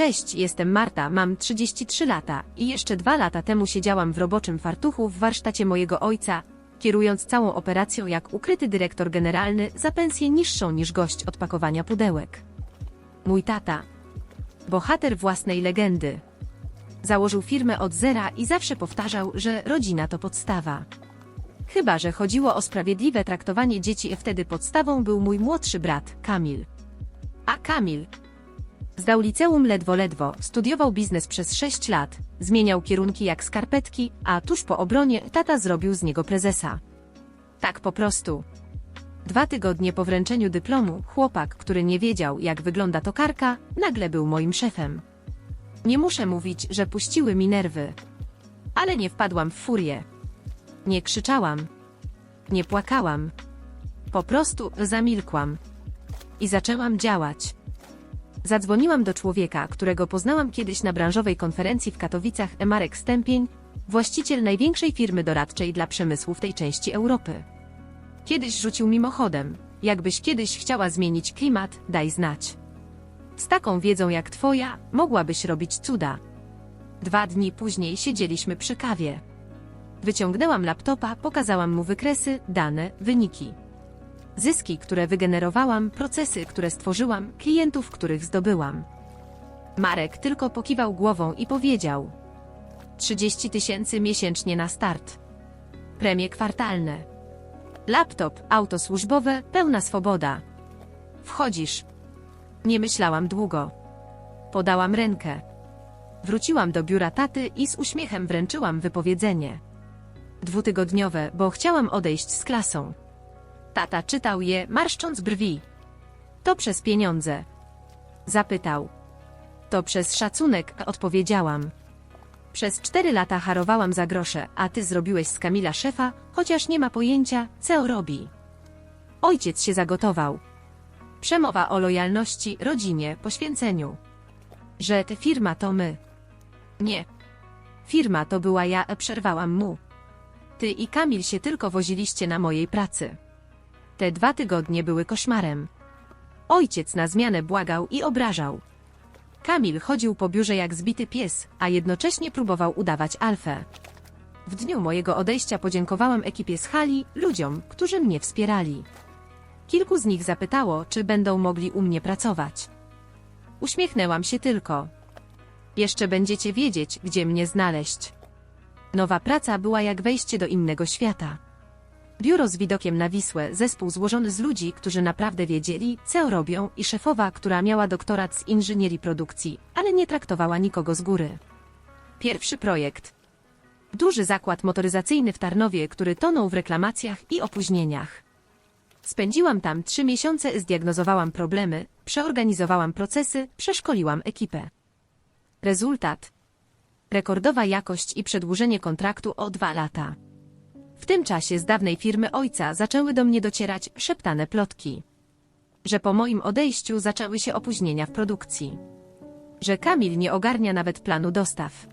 Cześć, jestem Marta, mam 33 lata i jeszcze dwa lata temu siedziałam w roboczym fartuchu w warsztacie mojego ojca, kierując całą operacją jak ukryty dyrektor generalny za pensję niższą niż gość od pakowania pudełek. Mój tata. Bohater własnej legendy. Założył firmę od zera i zawsze powtarzał, że rodzina to podstawa. Chyba, że chodziło o sprawiedliwe traktowanie dzieci, wtedy podstawą był mój młodszy brat, Kamil. A Kamil, Zdał liceum ledwo ledwo, studiował biznes przez 6 lat, zmieniał kierunki jak skarpetki, a tuż po obronie tata zrobił z niego prezesa. Tak po prostu. Dwa tygodnie po wręczeniu dyplomu, chłopak, który nie wiedział, jak wygląda tokarka, nagle był moim szefem. Nie muszę mówić, że puściły mi nerwy. Ale nie wpadłam w furię. Nie krzyczałam. Nie płakałam. Po prostu zamilkłam. I zaczęłam działać. Zadzwoniłam do człowieka, którego poznałam kiedyś na branżowej konferencji w Katowicach Marek Stępień, właściciel największej firmy doradczej dla przemysłu w tej części Europy. Kiedyś rzucił mimochodem, jakbyś kiedyś chciała zmienić klimat, daj znać. Z taką wiedzą jak twoja, mogłabyś robić cuda. Dwa dni później siedzieliśmy przy kawie. Wyciągnęłam laptopa, pokazałam mu wykresy, dane, wyniki. Zyski, które wygenerowałam, procesy, które stworzyłam, klientów, których zdobyłam. Marek tylko pokiwał głową i powiedział: 30 tysięcy miesięcznie na start. Premie kwartalne. Laptop, auto służbowe, pełna swoboda. Wchodzisz. Nie myślałam długo. Podałam rękę. Wróciłam do biura taty i z uśmiechem wręczyłam wypowiedzenie. Dwutygodniowe, bo chciałam odejść z klasą. Tata czytał je, marszcząc brwi. To przez pieniądze. Zapytał. To przez szacunek, odpowiedziałam. Przez cztery lata harowałam za grosze, a ty zrobiłeś z Kamila szefa, chociaż nie ma pojęcia, co robi. Ojciec się zagotował. Przemowa o lojalności, rodzinie, poświęceniu. Że te firma to my. Nie. Firma to była ja, przerwałam mu. Ty i Kamil się tylko woziliście na mojej pracy. Te dwa tygodnie były koszmarem. Ojciec na zmianę błagał i obrażał. Kamil chodził po biurze jak zbity pies, a jednocześnie próbował udawać alfę. W dniu mojego odejścia podziękowałem ekipie z hali, ludziom, którzy mnie wspierali. Kilku z nich zapytało, czy będą mogli u mnie pracować. Uśmiechnęłam się tylko. Jeszcze będziecie wiedzieć, gdzie mnie znaleźć. Nowa praca była jak wejście do innego świata. Biuro z widokiem na Wisłę, zespół złożony z ludzi, którzy naprawdę wiedzieli, co robią i szefowa, która miała doktorat z inżynierii produkcji, ale nie traktowała nikogo z góry. Pierwszy projekt. Duży zakład motoryzacyjny w Tarnowie, który tonął w reklamacjach i opóźnieniach. Spędziłam tam trzy miesiące, zdiagnozowałam problemy, przeorganizowałam procesy, przeszkoliłam ekipę. Rezultat. Rekordowa jakość i przedłużenie kontraktu o dwa lata. W tym czasie z dawnej firmy ojca zaczęły do mnie docierać szeptane plotki. Że po moim odejściu zaczęły się opóźnienia w produkcji. Że Kamil nie ogarnia nawet planu dostaw.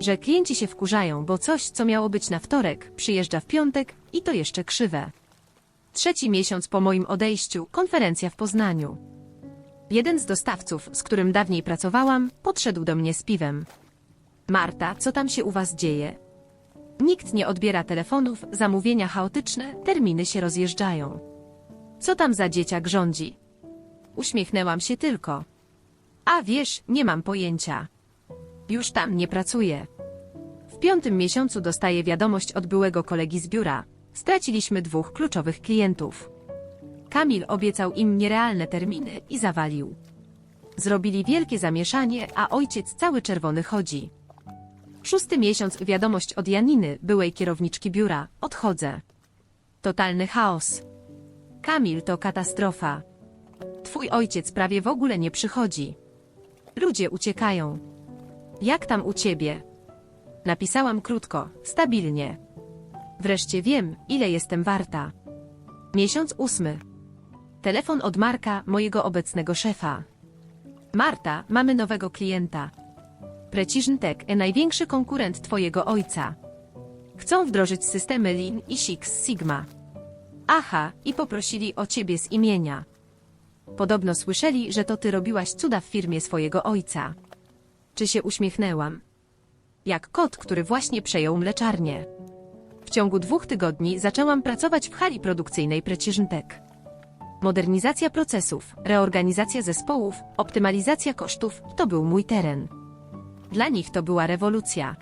Że klienci się wkurzają, bo coś, co miało być na wtorek, przyjeżdża w piątek i to jeszcze krzywe. Trzeci miesiąc po moim odejściu, konferencja w Poznaniu. Jeden z dostawców, z którym dawniej pracowałam, podszedł do mnie z piwem. Marta, co tam się u was dzieje? Nikt nie odbiera telefonów, zamówienia chaotyczne, terminy się rozjeżdżają. Co tam za dzieciak rządzi? Uśmiechnęłam się tylko. A wiesz, nie mam pojęcia. Już tam nie pracuję. W piątym miesiącu dostaję wiadomość od byłego kolegi z biura. Straciliśmy dwóch kluczowych klientów. Kamil obiecał im nierealne terminy i zawalił. Zrobili wielkie zamieszanie, a ojciec cały czerwony chodzi. Szósty miesiąc wiadomość od Janiny, byłej kierowniczki biura. Odchodzę. Totalny chaos. Kamil to katastrofa. Twój ojciec prawie w ogóle nie przychodzi. Ludzie uciekają. Jak tam u ciebie? Napisałam krótko, stabilnie. Wreszcie wiem, ile jestem warta. Miesiąc ósmy. Telefon od Marka, mojego obecnego szefa. Marta, mamy nowego klienta. Precision Tech, e największy konkurent Twojego ojca. Chcą wdrożyć systemy Lean i Six Sigma. Aha, i poprosili o Ciebie z imienia. Podobno słyszeli, że to ty robiłaś cuda w firmie swojego ojca. Czy się uśmiechnęłam? Jak kot, który właśnie przejął mleczarnię. W ciągu dwóch tygodni zaczęłam pracować w hali produkcyjnej Precision Tech. Modernizacja procesów, reorganizacja zespołów, optymalizacja kosztów to był mój teren. Dla nich to była rewolucja.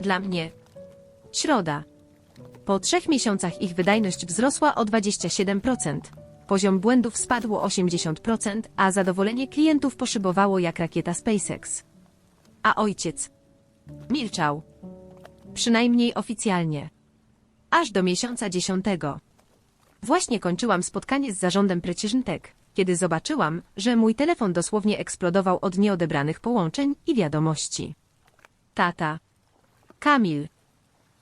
Dla mnie środa. Po trzech miesiącach ich wydajność wzrosła o 27%. Poziom błędów spadł o 80%, a zadowolenie klientów poszybowało jak rakieta SpaceX. A ojciec milczał. Przynajmniej oficjalnie. Aż do miesiąca dziesiątego. Właśnie kończyłam spotkanie z zarządem Precision Tech, kiedy zobaczyłam, że mój telefon dosłownie eksplodował od nieodebranych połączeń i wiadomości. Tata. Kamil.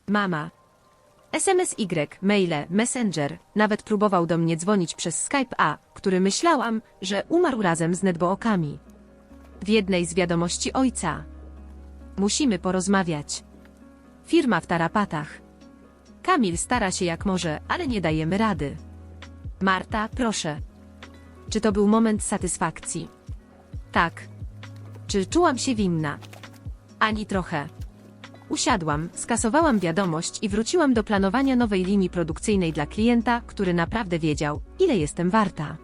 Mama. SMS Y, maile, Messenger, nawet próbował do mnie dzwonić przez Skype A, który myślałam, że umarł razem z netbookami. W jednej z wiadomości ojca. Musimy porozmawiać. Firma w tarapatach. Kamil stara się jak może, ale nie dajemy rady. Marta, proszę. Czy to był moment satysfakcji? Tak. Czy czułam się winna? Ani trochę. Usiadłam, skasowałam wiadomość i wróciłam do planowania nowej linii produkcyjnej dla klienta, który naprawdę wiedział, ile jestem warta.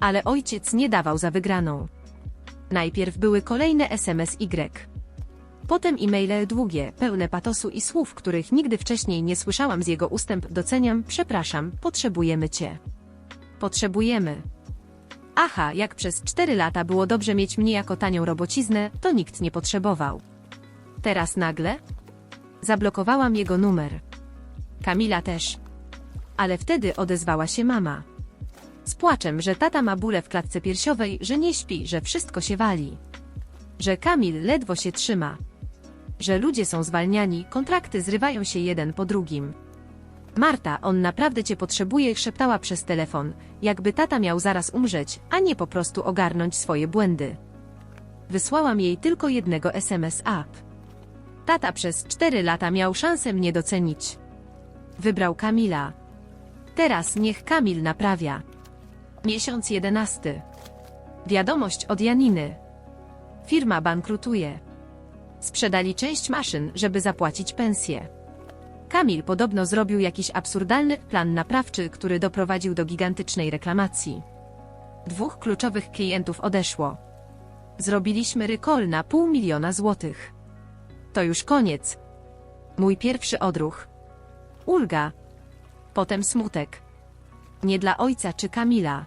Ale ojciec nie dawał za wygraną. Najpierw były kolejne SMS Y. Potem e-maile długie, pełne patosu i słów, których nigdy wcześniej nie słyszałam z jego ustęp. Doceniam, przepraszam, potrzebujemy cię. Potrzebujemy. Aha, jak przez cztery lata było dobrze mieć mnie jako tanią robociznę, to nikt nie potrzebował. Teraz nagle? Zablokowałam jego numer. Kamila też. Ale wtedy odezwała się mama. Z płaczem, że tata ma bóle w klatce piersiowej, że nie śpi, że wszystko się wali. Że Kamil ledwo się trzyma. Że ludzie są zwalniani, kontrakty zrywają się jeden po drugim. Marta, on naprawdę cię potrzebuje, szeptała przez telefon, jakby tata miał zaraz umrzeć, a nie po prostu ogarnąć swoje błędy. Wysłałam jej tylko jednego SMS up. Tata przez cztery lata miał szansę mnie docenić. Wybrał Kamila. Teraz niech Kamil naprawia. Miesiąc jedenasty. Wiadomość od Janiny. Firma bankrutuje. Sprzedali część maszyn, żeby zapłacić pensję. Kamil podobno zrobił jakiś absurdalny plan naprawczy, który doprowadził do gigantycznej reklamacji. Dwóch kluczowych klientów odeszło. Zrobiliśmy rykol na pół miliona złotych. To już koniec. Mój pierwszy odruch. Ulga. Potem smutek. Nie dla ojca czy Kamila.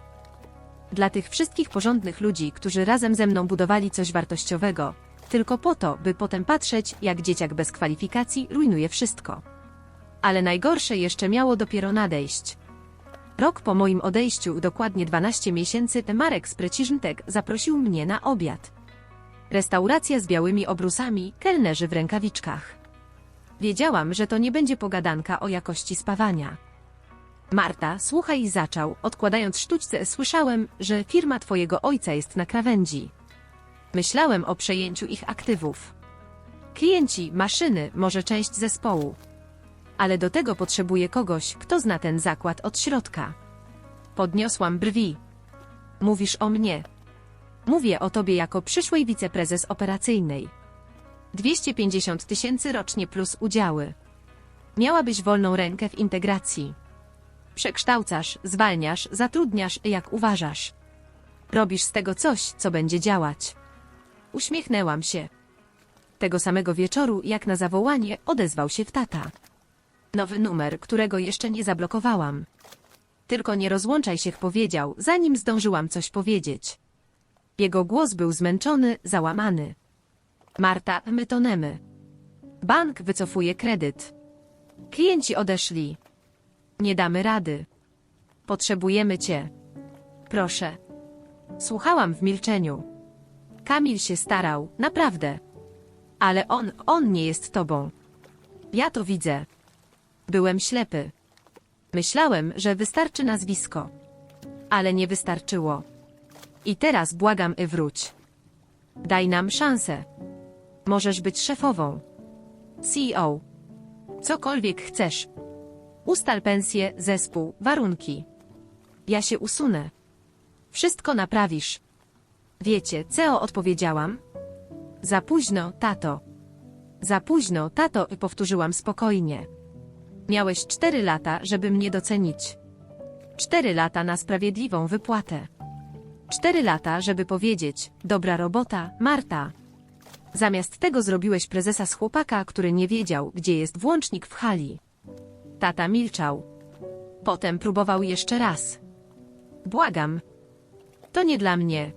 Dla tych wszystkich porządnych ludzi, którzy razem ze mną budowali coś wartościowego, tylko po to, by potem patrzeć, jak dzieciak bez kwalifikacji rujnuje wszystko. Ale najgorsze jeszcze miało dopiero nadejść. Rok po moim odejściu, dokładnie 12 miesięcy, Marek z Precision Tech zaprosił mnie na obiad. Restauracja z białymi obrusami, kelnerzy w rękawiczkach. Wiedziałam, że to nie będzie pogadanka o jakości spawania. Marta, słuchaj, zaczął, odkładając sztućce, słyszałem, że firma twojego ojca jest na krawędzi. Myślałem o przejęciu ich aktywów. Klienci, maszyny, może część zespołu. Ale do tego potrzebuję kogoś, kto zna ten zakład od środka. Podniosłam brwi. Mówisz o mnie. Mówię o tobie jako przyszłej wiceprezes operacyjnej. 250 tysięcy rocznie plus udziały. Miałabyś wolną rękę w integracji. Przekształcasz, zwalniasz, zatrudniasz, jak uważasz. Robisz z tego coś, co będzie działać. Uśmiechnęłam się. Tego samego wieczoru, jak na zawołanie, odezwał się w tata. Nowy numer, którego jeszcze nie zablokowałam. Tylko nie rozłączaj się, powiedział, zanim zdążyłam coś powiedzieć. Jego głos był zmęczony, załamany. Marta, my tonemy. Bank wycofuje kredyt. Klienci odeszli. Nie damy rady. Potrzebujemy cię. Proszę. Słuchałam w milczeniu. Kamil się starał, naprawdę. Ale on, on nie jest tobą. Ja to widzę. Byłem ślepy. Myślałem, że wystarczy nazwisko. Ale nie wystarczyło. I teraz błagam y wróć. Daj nam szansę. Możesz być szefową. CEO. Cokolwiek chcesz. Ustal pensję, zespół, warunki. Ja się usunę. Wszystko naprawisz. Wiecie, co odpowiedziałam? Za późno, tato. Za późno, tato, powtórzyłam spokojnie. Miałeś cztery lata, żeby mnie docenić. Cztery lata na sprawiedliwą wypłatę. Cztery lata, żeby powiedzieć, dobra robota, Marta. Zamiast tego zrobiłeś prezesa z chłopaka, który nie wiedział, gdzie jest włącznik w hali. Tata milczał. Potem próbował jeszcze raz. Błagam. To nie dla mnie.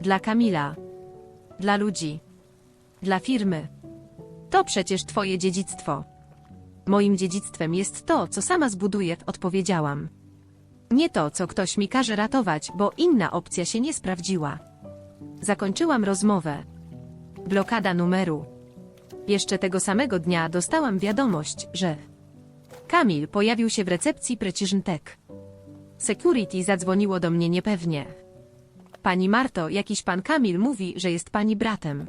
Dla Kamila. Dla ludzi. Dla firmy. To przecież twoje dziedzictwo. Moim dziedzictwem jest to, co sama zbuduję, odpowiedziałam. Nie to, co ktoś mi każe ratować, bo inna opcja się nie sprawdziła. Zakończyłam rozmowę. Blokada numeru. Jeszcze tego samego dnia dostałam wiadomość, że Kamil pojawił się w recepcji Precision Tech. Security zadzwoniło do mnie niepewnie. Pani Marto, jakiś pan Kamil mówi, że jest pani bratem.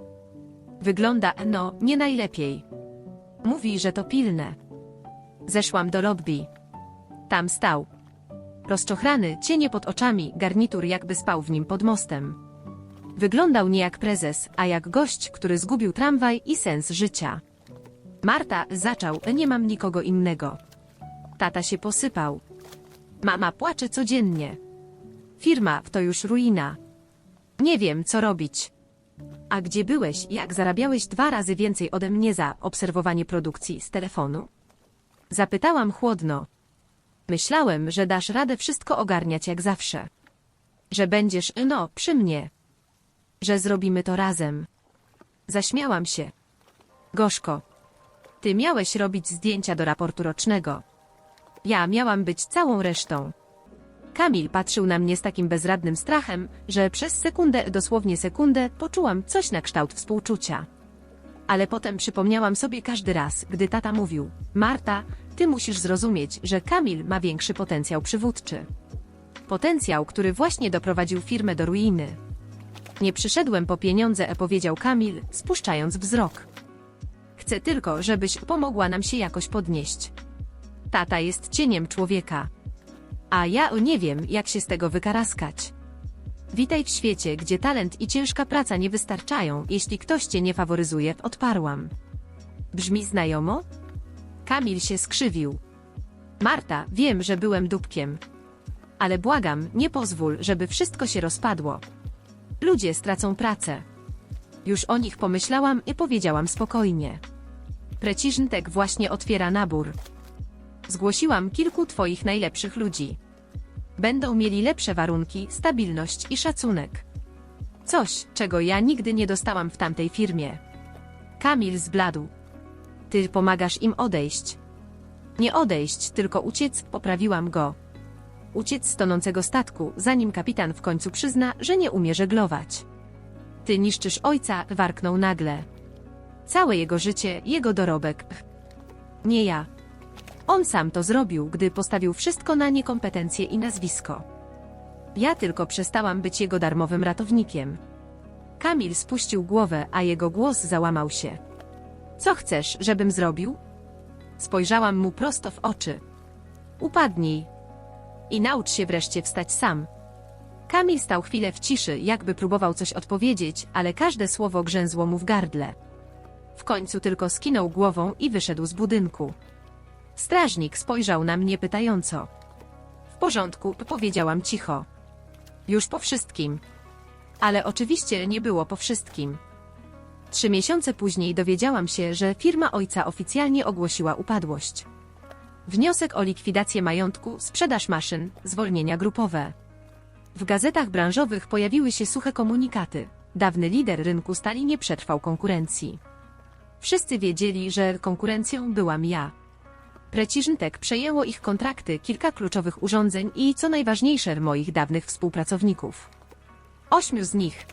Wygląda, no, nie najlepiej. Mówi, że to pilne. Zeszłam do lobby. Tam stał. Rozczochrany, cienie pod oczami, garnitur jakby spał w nim pod mostem. Wyglądał nie jak prezes, a jak gość, który zgubił tramwaj i sens życia. Marta zaczął, nie mam nikogo innego. Tata się posypał. Mama płacze codziennie. Firma to już ruina. Nie wiem, co robić. A gdzie byłeś, jak zarabiałeś dwa razy więcej ode mnie za obserwowanie produkcji z telefonu? Zapytałam chłodno. Myślałem, że dasz radę wszystko ogarniać jak zawsze. Że będziesz, no, przy mnie. Że zrobimy to razem. Zaśmiałam się. Gorzko. Ty miałeś robić zdjęcia do raportu rocznego. Ja miałam być całą resztą. Kamil patrzył na mnie z takim bezradnym strachem, że przez sekundę, dosłownie sekundę, poczułam coś na kształt współczucia. Ale potem przypomniałam sobie każdy raz, gdy tata mówił: Marta, ty musisz zrozumieć, że Kamil ma większy potencjał przywódczy. Potencjał, który właśnie doprowadził firmę do ruiny. Nie przyszedłem po pieniądze, powiedział Kamil, spuszczając wzrok. Chcę tylko, żebyś pomogła nam się jakoś podnieść. Tata jest cieniem człowieka. A ja nie wiem, jak się z tego wykaraskać. Witaj w świecie, gdzie talent i ciężka praca nie wystarczają, jeśli ktoś cię nie faworyzuje, odparłam. Brzmi znajomo? Kamil się skrzywił. Marta, wiem, że byłem dupkiem. Ale błagam, nie pozwól, żeby wszystko się rozpadło. Ludzie stracą pracę. Już o nich pomyślałam i powiedziałam spokojnie. Precision Tech właśnie otwiera nabór. Zgłosiłam kilku twoich najlepszych ludzi. Będą mieli lepsze warunki, stabilność i szacunek. Coś, czego ja nigdy nie dostałam w tamtej firmie. Kamil zbladł. Ty pomagasz im odejść. Nie odejść, tylko uciec, poprawiłam go. Uciec z tonącego statku, zanim kapitan w końcu przyzna, że nie umie żeglować. Ty niszczysz ojca, warknął nagle. Całe jego życie, jego dorobek. Nie ja. On sam to zrobił, gdy postawił wszystko na niekompetencje i nazwisko. Ja tylko przestałam być jego darmowym ratownikiem. Kamil spuścił głowę, a jego głos załamał się. Co chcesz, żebym zrobił? Spojrzałam mu prosto w oczy. Upadnij. I naucz się wreszcie wstać sam. Kamil stał chwilę w ciszy, jakby próbował coś odpowiedzieć, ale każde słowo grzęzło mu w gardle. W końcu tylko skinął głową i wyszedł z budynku. Strażnik spojrzał na mnie pytająco. W porządku, powiedziałam cicho. Już po wszystkim. Ale oczywiście nie było po wszystkim. Trzy miesiące później dowiedziałam się, że firma ojca oficjalnie ogłosiła upadłość. Wniosek o likwidację majątku, sprzedaż maszyn, zwolnienia grupowe. W gazetach branżowych pojawiły się suche komunikaty. Dawny lider rynku stali nie przetrwał konkurencji. Wszyscy wiedzieli, że konkurencją byłam ja. Precision Tech przejęło ich kontrakty, kilka kluczowych urządzeń i, co najważniejsze, moich dawnych współpracowników. Ośmiu z nich.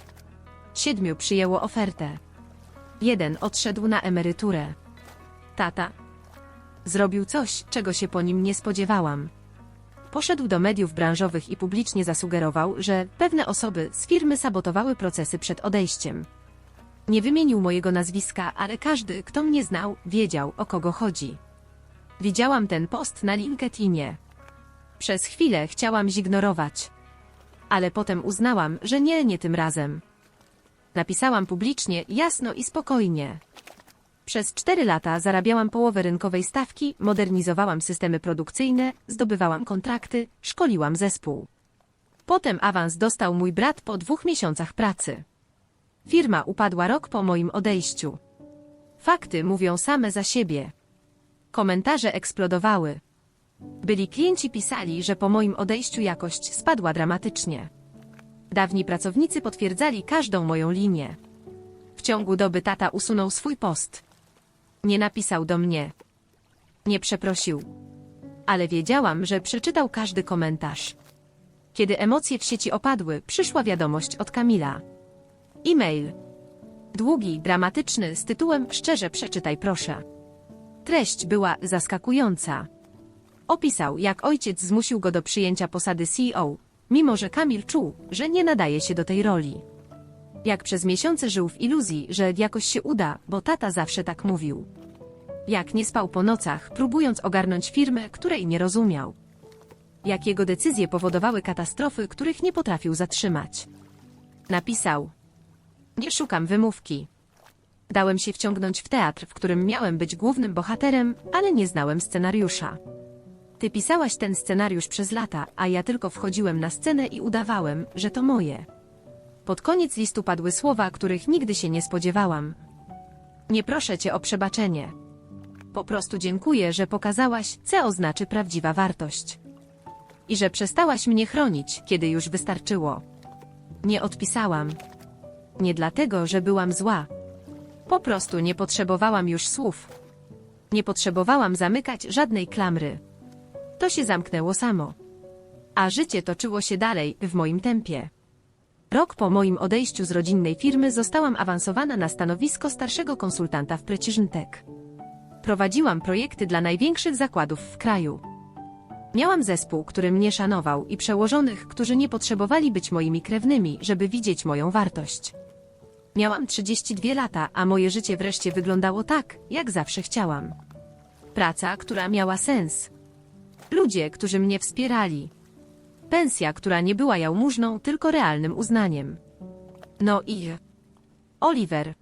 Siedmiu przyjęło ofertę. Jeden odszedł na emeryturę. Tata. Zrobił coś, czego się po nim nie spodziewałam. Poszedł do mediów branżowych i publicznie zasugerował, że pewne osoby z firmy sabotowały procesy przed odejściem. Nie wymienił mojego nazwiska, ale każdy, kto mnie znał, wiedział, o kogo chodzi. Widziałam ten post na LinkedInie. Przez chwilę chciałam zignorować. Ale potem uznałam, że nie, nie tym razem. Napisałam publicznie, jasno i spokojnie. Przez cztery lata zarabiałam połowę rynkowej stawki, modernizowałam systemy produkcyjne, zdobywałam kontrakty, szkoliłam zespół. Potem awans dostał mój brat po dwóch miesiącach pracy. Firma upadła rok po moim odejściu. Fakty mówią same za siebie. Komentarze eksplodowały. Byli klienci pisali, że po moim odejściu jakość spadła dramatycznie. Dawni pracownicy potwierdzali każdą moją linię. W ciągu doby tata usunął swój post. Nie napisał do mnie. Nie przeprosił. Ale wiedziałam, że przeczytał każdy komentarz. Kiedy emocje w sieci opadły, przyszła wiadomość od Kamila. E-mail. Długi, dramatyczny, z tytułem Szczerze przeczytaj proszę. Treść była zaskakująca. Opisał, jak ojciec zmusił go do przyjęcia posady CEO, mimo że Kamil czuł, że nie nadaje się do tej roli. Jak przez miesiące żył w iluzji, że jakoś się uda, bo tata zawsze tak mówił. Jak nie spał po nocach, próbując ogarnąć firmę, której nie rozumiał. Jak jego decyzje powodowały katastrofy, których nie potrafił zatrzymać. Napisał: Nie szukam wymówki. Dałem się wciągnąć w teatr, w którym miałem być głównym bohaterem, ale nie znałem scenariusza. Ty pisałaś ten scenariusz przez lata, a ja tylko wchodziłem na scenę i udawałem, że to moje. Pod koniec listu padły słowa, których nigdy się nie spodziewałam. Nie proszę cię o przebaczenie. Po prostu dziękuję, że pokazałaś, co oznaczy prawdziwa wartość. I że przestałaś mnie chronić, kiedy już wystarczyło. Nie odpisałam. Nie dlatego, że byłam zła. Po prostu nie potrzebowałam już słów. Nie potrzebowałam zamykać żadnej klamry. To się zamknęło samo. A życie toczyło się dalej, w moim tempie. Rok po moim odejściu z rodzinnej firmy zostałam awansowana na stanowisko starszego konsultanta w Precision Tech. Prowadziłam projekty dla największych zakładów w kraju. Miałam zespół, który mnie szanował i przełożonych, którzy nie potrzebowali być moimi krewnymi, żeby widzieć moją wartość. Miałam 32 lata, a moje życie wreszcie wyglądało tak, jak zawsze chciałam. Praca, która miała sens. Ludzie, którzy mnie wspierali. Pensja, która nie była jałmużną, tylko realnym uznaniem. No i... Oliver.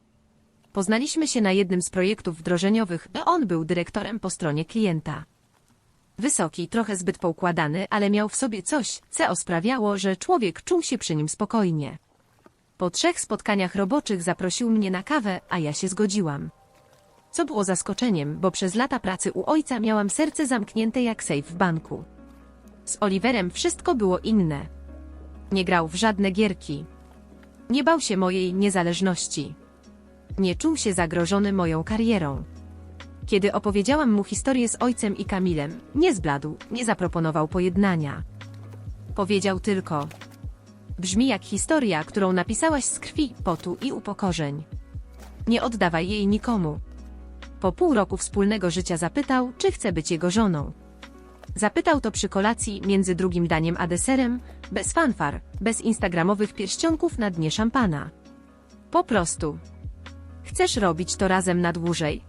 Poznaliśmy się na jednym z projektów wdrożeniowych, a on był dyrektorem po stronie klienta. Wysoki, trochę zbyt poukładany, ale miał w sobie coś, co sprawiało, że człowiek czuł się przy nim spokojnie. Po trzech spotkaniach roboczych zaprosił mnie na kawę, a ja się zgodziłam. Co było zaskoczeniem, bo przez lata pracy u ojca miałam serce zamknięte jak sejf w banku. Z Oliverem wszystko było inne. Nie grał w żadne gierki. Nie bał się mojej niezależności. Nie czuł się zagrożony moją karierą. Kiedy opowiedziałam mu historię z ojcem i Kamilem, nie zbladł, nie zaproponował pojednania. Powiedział tylko: Brzmi jak historia, którą napisałaś z krwi, potu i upokorzeń. Nie oddawaj jej nikomu. Po pół roku wspólnego życia zapytał, czy chce być jego żoną. Zapytał to przy kolacji między drugim daniem a deserem, bez fanfar, bez instagramowych pierścionków na dnie szampana. Po prostu. Chcesz robić to razem na dłużej?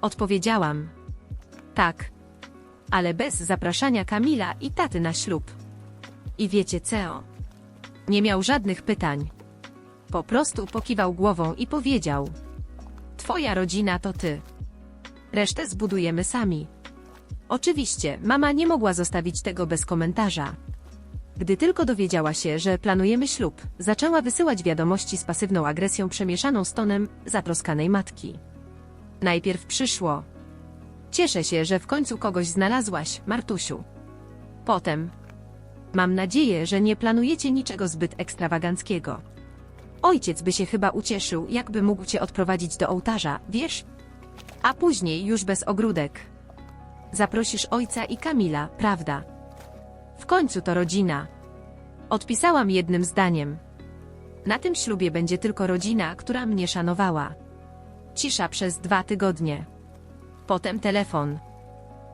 Odpowiedziałam. Tak. Ale bez zapraszania Kamila i taty na ślub. I wiecie co? Nie miał żadnych pytań. Po prostu pokiwał głową i powiedział: Twoja rodzina to ty. Resztę zbudujemy sami. Oczywiście, mama nie mogła zostawić tego bez komentarza. Gdy tylko dowiedziała się, że planujemy ślub, zaczęła wysyłać wiadomości z pasywną agresją przemieszaną z tonem zatroskanej matki. Najpierw przyszło. Cieszę się, że w końcu kogoś znalazłaś, Martusiu. Potem. Mam nadzieję, że nie planujecie niczego zbyt ekstrawaganckiego. Ojciec by się chyba ucieszył, jakby mógł cię odprowadzić do ołtarza, wiesz? A później już bez ogródek. Zaprosisz ojca i Kamila, prawda? W końcu to rodzina. Odpisałam jednym zdaniem. Na tym ślubie będzie tylko rodzina, która mnie szanowała. Cisza przez dwa tygodnie. Potem telefon.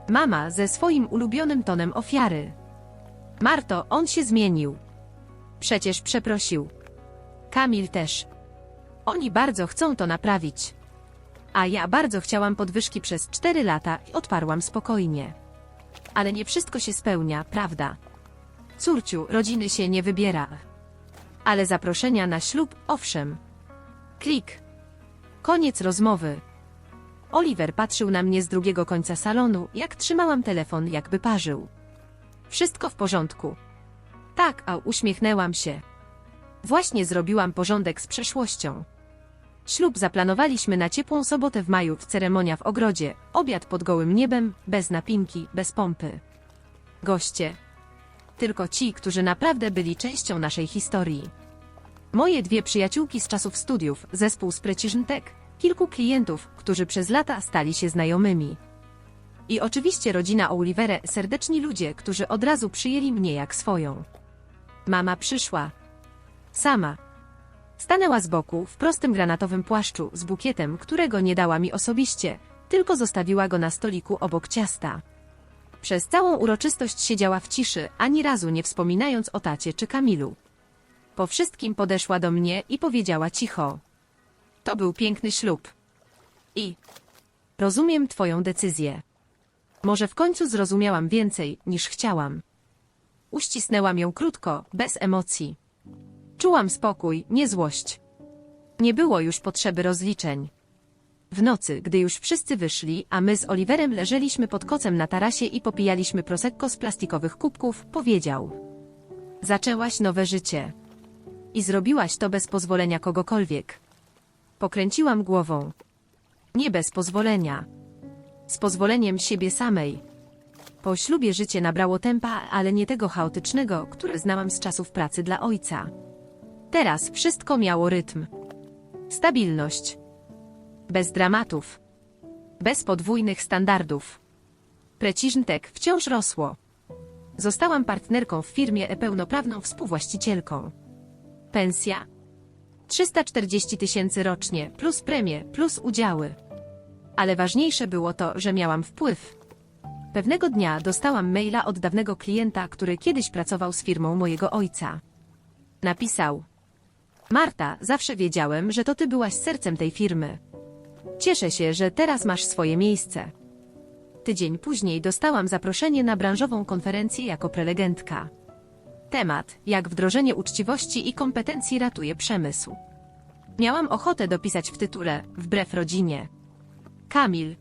Mama ze swoim ulubionym tonem ofiary. Marto, on się zmienił. Przecież przeprosił. Kamil też. Oni bardzo chcą to naprawić. A ja bardzo chciałam podwyżki przez cztery lata i odparłam spokojnie. Ale nie wszystko się spełnia, prawda? Córciu, rodziny się nie wybiera. Ale zaproszenia na ślub, owszem. Klik. Koniec rozmowy. Oliver patrzył na mnie z drugiego końca salonu, jak trzymałam telefon, jakby parzył. Wszystko w porządku. Tak, a uśmiechnęłam się. Właśnie zrobiłam porządek z przeszłością. Ślub zaplanowaliśmy na ciepłą sobotę w maju, w ceremonia w ogrodzie, obiad pod gołym niebem, bez napinki, bez pompy. Goście. Tylko ci, którzy naprawdę byli częścią naszej historii. Moje dwie przyjaciółki z czasów studiów, zespół z Precision Tech, kilku klientów, którzy przez lata stali się znajomymi. I oczywiście rodzina Olivere, serdeczni ludzie, którzy od razu przyjęli mnie jak swoją. Mama przyszła. Sama. Stanęła z boku, w prostym granatowym płaszczu, z bukietem, którego nie dała mi osobiście, tylko zostawiła go na stoliku obok ciasta. Przez całą uroczystość siedziała w ciszy, ani razu nie wspominając o tacie czy Kamilu. Po wszystkim podeszła do mnie i powiedziała cicho. To był piękny ślub. I rozumiem twoją decyzję. Może w końcu zrozumiałam więcej, niż chciałam. Uścisnęłam ją krótko, bez emocji. Czułam spokój, nie złość. Nie było już potrzeby rozliczeń. W nocy, gdy już wszyscy wyszli, a my z Oliverem leżeliśmy pod kocem na tarasie i popijaliśmy prosecco z plastikowych kubków, powiedział. Zaczęłaś nowe życie. I zrobiłaś to bez pozwolenia kogokolwiek. Pokręciłam głową. Nie bez pozwolenia. Z pozwoleniem siebie samej. Po ślubie życie nabrało tempa, ale nie tego chaotycznego, które znałam z czasów pracy dla ojca. Teraz wszystko miało rytm. Stabilność. Bez dramatów. Bez podwójnych standardów. Precision Tech wciąż rosło. Zostałam partnerką w firmie e pełnoprawną współwłaścicielką. Pensja 340 tysięcy rocznie, plus premie, plus udziały. Ale ważniejsze było to, że miałam wpływ. Pewnego dnia dostałam maila od dawnego klienta, który kiedyś pracował z firmą mojego ojca. Napisał: Marta, zawsze wiedziałem, że to ty byłaś sercem tej firmy. Cieszę się, że teraz masz swoje miejsce. Tydzień później dostałam zaproszenie na branżową konferencję jako prelegentka. Temat: jak wdrożenie uczciwości i kompetencji ratuje przemysł. Miałam ochotę dopisać w tytule, wbrew rodzinie. Kamil.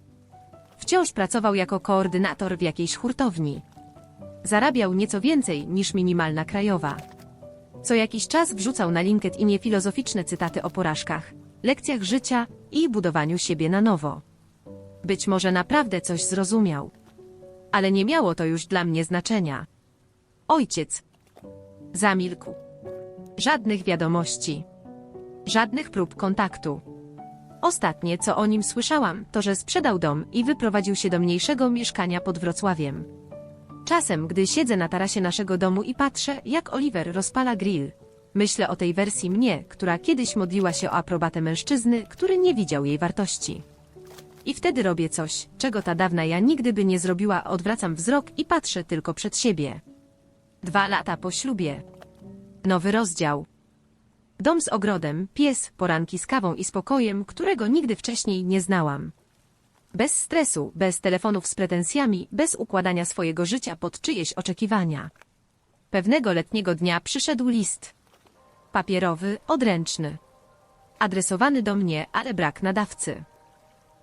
Wciąż pracował jako koordynator w jakiejś hurtowni. Zarabiał nieco więcej niż minimalna krajowa. Co jakiś czas wrzucał na LinkedInie filozoficzne cytaty o porażkach, lekcjach życia i budowaniu siebie na nowo. Być może naprawdę coś zrozumiał. Ale nie miało to już dla mnie znaczenia. Ojciec. Zamilkł. Żadnych wiadomości. Żadnych prób kontaktu. Ostatnie, co o nim słyszałam, to że sprzedał dom i wyprowadził się do mniejszego mieszkania pod Wrocławiem. Czasem, gdy siedzę na tarasie naszego domu i patrzę, jak Oliver rozpala grill, myślę o tej wersji mnie, która kiedyś modliła się o aprobatę mężczyzny, który nie widział jej wartości. I wtedy robię coś, czego ta dawna ja nigdy by nie zrobiła, odwracam wzrok i patrzę tylko przed siebie. Dwa lata po ślubie. Nowy rozdział. Dom z ogrodem, pies, poranki z kawą i spokojem, którego nigdy wcześniej nie znałam. Bez stresu, bez telefonów z pretensjami, bez układania swojego życia pod czyjeś oczekiwania. Pewnego letniego dnia przyszedł list. Papierowy, odręczny. Adresowany do mnie, ale brak nadawcy.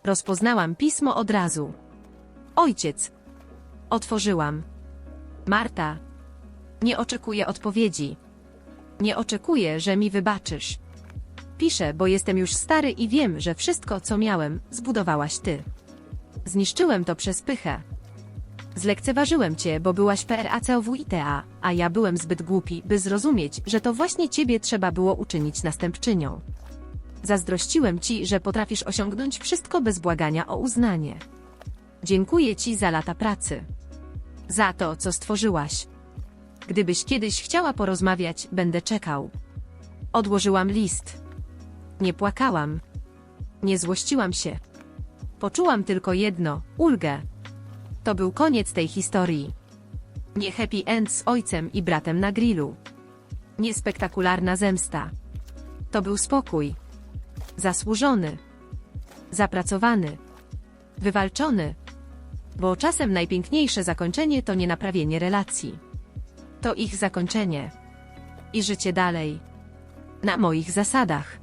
Rozpoznałam pismo od razu. Ojciec. Otworzyłam. Marta. Nie oczekuję odpowiedzi. Nie oczekuję, że mi wybaczysz. Piszę, bo jestem już stary i wiem, że wszystko, co miałem, zbudowałaś ty. Zniszczyłem to przez pychę. Zlekceważyłem cię, bo byłaś PRACOWITA, a ja byłem zbyt głupi, by zrozumieć, że to właśnie ciebie trzeba było uczynić następczynią. Zazdrościłem ci, że potrafisz osiągnąć wszystko bez błagania o uznanie. Dziękuję ci za lata pracy. Za to, co stworzyłaś. Gdybyś kiedyś chciała porozmawiać, będę czekał. Odłożyłam list. Nie płakałam. Nie złościłam się. Poczułam tylko jedno ulgę. To był koniec tej historii. Nie happy end z ojcem i bratem na grillu. Nie spektakularna zemsta. To był spokój. Zasłużony. Zapracowany. Wywalczony. Bo czasem najpiękniejsze zakończenie to nie naprawienie relacji To ich zakończenie. I życie dalej. Na moich zasadach.